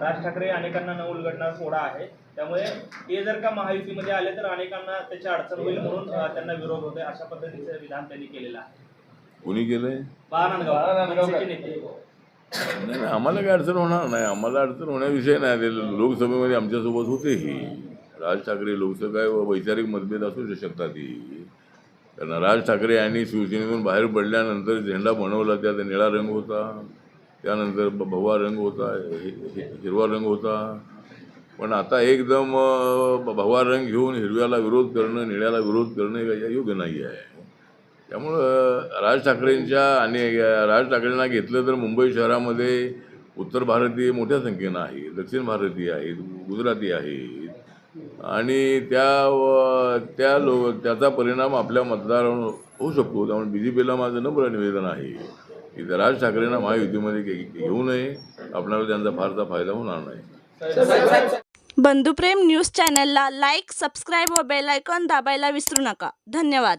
राज ठाकरे अनेकांना न उलगडणार सोडा आहे. त्यामुळे ते जर का महायुतीमध्ये आले तर अनेकांना त्याची अडचण होईल म्हणून त्यांना विरोध होतोय अशा पद्धतीचं विधान त्यांनी केलेलं आहे. कुणी केलंय? नाही नाही आम्हाला काय अडचण होणार नाही. आम्हाला अडचण होण्याविषय नाही ते लोकसभेमध्ये आमच्यासोबत होतेही राज ठाकरे लोकसभा काय वैचारिक मतभेद असू शकतातही. कारण राज ठाकरे यांनी शिवसेनेतून बाहेर पडल्यानंतर झेंडा बनवला त्यात निळा रंग होता. त्यानंतर ब- भगवा रंग होता हि- हिरवा रंग होता. पण आता एकदम ब- भगवा रंग घेऊन हिरव्याला विरोध करणं निळ्याला विरोध करणं हे योग्य नाही आहे. त्यामुळं राज ठाकरेंच्या आणि राज ठाकरेंना घेतलं तर मुंबई शहरामध्ये उत्तर भारतीय मोठ्या संख्येनं आहे दक्षिण भारतीय आहेत गुजराती आहेत. आणि त्या व- त्या लो त्याचा परिणाम आपल्या मतदारावर होऊ शकतो. त्यामुळे बी जे पीला माझं नम्र निवेदन आहे. की राज ठाकरेंना महायुतीमध्ये घेऊ नये आपणाला त्यांचा फारसा फायदा होणार नाही. बंधुप्रेम न्यूज चॅनलला लाईक सबस्क्राईब व बेलायकॉन दाबायला विसरू नका. धन्यवाद.